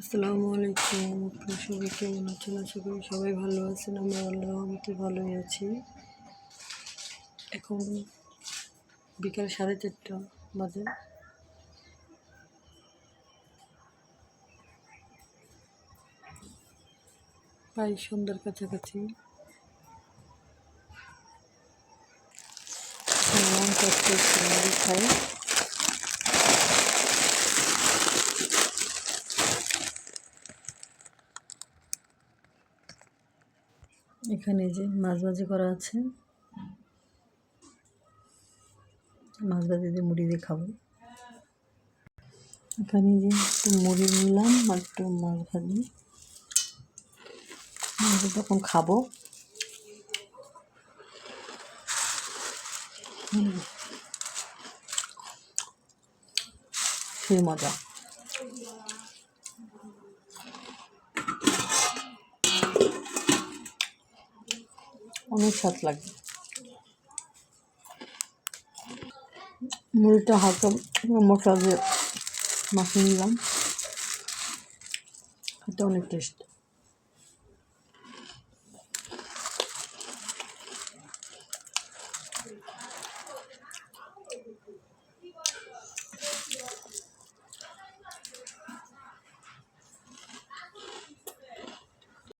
আসসালামু আলাইকুম, আপনারা সবাই কেমন আছেন? আশা করি সবাই ভালো আছেন। আমরা আল্লাহ রহমতে ভালোই আছি। এখন বিকাল সাড়ে চারটা বাজে। প্রায় সন্ধ্যার কাছাকাছি। খাই এখানে যে মাছ ভাজি করা আছে। মাছ ভাজি দিয়ে মুড়ি দিয়ে খাব। এখানে যে একটু মুড়ি নিলাম আর একটু মাছ ভাজি। তখন খাব। সেই মজা। অনেক স্বাদ লাগে মুড়িটা হালকা মশলা দিয়ে মাখিয়ে নিলাম। এটা অনেক টেস্ট